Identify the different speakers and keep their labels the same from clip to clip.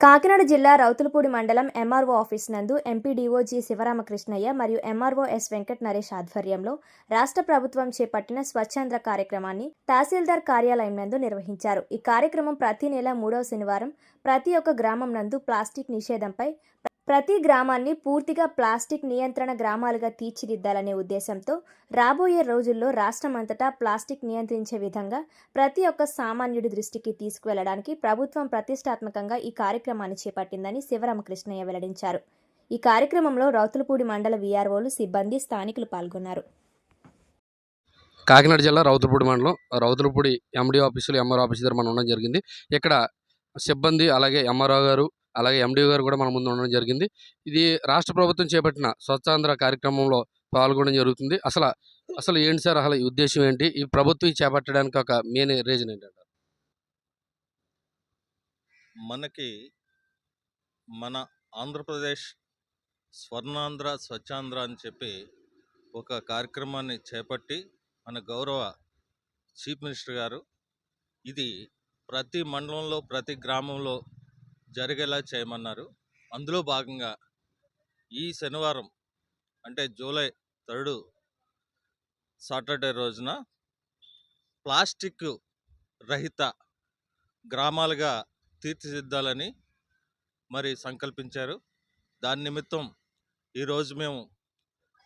Speaker 1: కాకినాడ జిల్లా రౌతులపూడి మండలం MRO office నందు M P D O G Sivaramakrishnaiah మరియు ఎంఆర్ఓ ఎస్ వెంకట్ నరేష్ ఆధ్వర్యంలో రాష్ట్ర ప్రభుత్వం చేపట్టిన స్వచ్ఛంద్ర కార్యక్రమాన్ని తహసీల్దార్ కార్యాలయం నందు నిర్వహించారు. ఈ కార్యక్రమం ప్రతి నెల మూడవ శనివారం ప్రతి ఒక్క గ్రామం నందు ప్లాస్టిక్ నిషేధంపై ప్రతి గ్రామాన్ని పూర్తిగా ప్లాస్టిక్ నియంత్రణ గ్రామాలుగా తీర్చిదిద్దాలనే ఉద్దేశంతో రాబోయే రోజుల్లో రాష్ట్రం అంతటా ప్లాస్టిక్ నియంత్రించే విధంగా ప్రతి ఒక్క సామాన్యుడి దృష్టికి తీసుకువెళ్ళడానికి ప్రభుత్వం ప్రతిష్టాత్మకంగా ఈ కార్యక్రమాన్ని చేపట్టిందని శివరామకృష్ణయ్య వెల్లడించారు. ఈ కార్యక్రమంలో రౌతులపూడి మండల వీఆర్ఓలు సిబ్బంది స్థానికులు పాల్గొన్నారు.
Speaker 2: కాకినాడ జిల్లా రౌతులపూడి మండలం రౌతులపూడి ఎండి ఆఫీసులు ఎంఆర్ ఆఫీస్ దగ్గర మనం ఉండడం జరిగింది. ఇక్కడ సిబ్బంది అలాగే ఎంఆర్ఓ గారు అలాగే ఎండి గారు కూడా మన ముందు ఉండడం జరిగింది. ఇది రాష్ట్ర ప్రభుత్వం చేపట్టిన స్వచ్ఛాంధ్ర కార్యక్రమంలో పాల్గొనడం జరుగుతుంది. అసలు అసలు ఏంటి సార్? అసలు ఈ ఉద్దేశం ఏంటి? ఈ ప్రభుత్వం చేపట్టడానికి ఒక మెయిన్ రీజన్ ఏంటంటే
Speaker 3: మనకి మన ఆంధ్రప్రదేశ్ స్వర్ణాంధ్ర స్వచ్ఛాంధ్ర అని చెప్పి ఒక కార్యక్రమాన్ని చేపట్టి మన గౌరవ చీఫ్ మినిస్టర్ గారు ఇది ప్రతి మండలంలో ప్రతి గ్రామంలో జరిగేలా చేయమన్నారు. అందులో భాగంగా ఈ శనివారం అంటే జూలై థర్డ్ సాటర్డే రోజున ప్లాస్టిక్ రహిత గ్రామాలుగా తీర్చిదిద్దాలని మరి సంకల్పించారు. దాని నిమిత్తం ఈరోజు మేము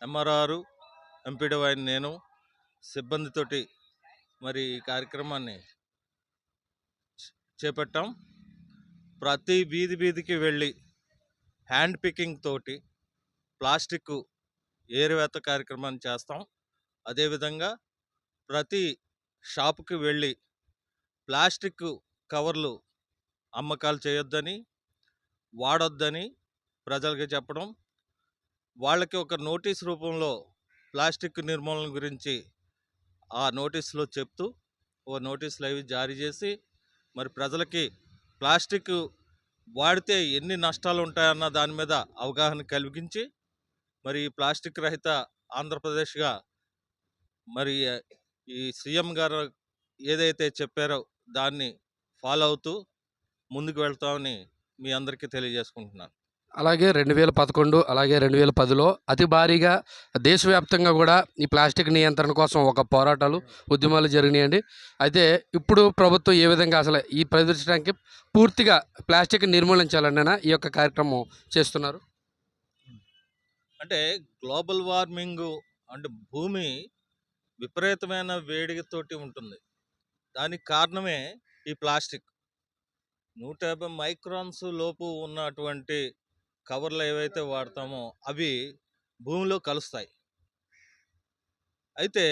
Speaker 3: ఎంఆర్ఆర్ ఎంపీడీవై నేను సిబ్బందితోటి మరి ఈ కార్యక్రమాన్ని చేపట్టాం. ప్రతి వీధి వీధికి వెళ్ళి హ్యాండ్ పికింగ్ తోటి ప్లాస్టిక్ ఏరువేత కార్యక్రమాన్ని చేస్తాం. అదేవిధంగా ప్రతి షాపుకి వెళ్ళి ప్లాస్టిక్ కవర్లు అమ్మకాలు చేయొద్దని వాడొద్దని ప్రజలకి చెప్పడం. వాళ్ళకి ఒక నోటీస్ రూపంలో ప్లాస్టిక్ నిర్మూలన గురించి ఆ నోటీసులో చెప్తూ ఓ నోటీసులు అవి జారీ చేసి మరి ప్రజలకి ప్లాస్టిక్ వాడితే ఎన్ని నష్టాలు ఉంటాయన్న దాని మీద అవగాహన కలిగించి మరి ప్లాస్టిక్ రహిత ఆంధ్రప్రదేశ్గా మరి ఈ సీఎం గారు ఏదైతే చెప్పారో దాన్ని ఫాలో అవుతూ ముందుకు వెళ్తామని మీ అందరికీ తెలియజేసుకుంటున్నాను.
Speaker 2: అలాగే రెండు వేల పదకొండు అలాగే రెండు వేల పదిలో అతి భారీగా దేశవ్యాప్తంగా కూడా ఈ ప్లాస్టిక్ నియంత్రణ కోసం ఒక పోరాటాలు ఉద్యమాలు జరిగినాయండి. అయితే ఇప్పుడు ప్రభుత్వం ఏ విధంగా అసలు ఈ ప్రదర్శించడానికి పూర్తిగా ప్లాస్టిక్ నిర్మూలించాలని ఈ యొక్క కార్యక్రమం చేస్తున్నారు?
Speaker 3: అంటే గ్లోబల్ వార్మింగ్ అంటే భూమి విపరీతమైన వేడితోటి ఉంటుంది. దానికి కారణమే ఈ ప్లాస్టిక్. నూట యాభై మైక్రాన్స్ లోపు ఉన్నటువంటి కవర్లు ఏవైతే వాడతామో అవి భూమిలో కలుస్తాయి. అయితే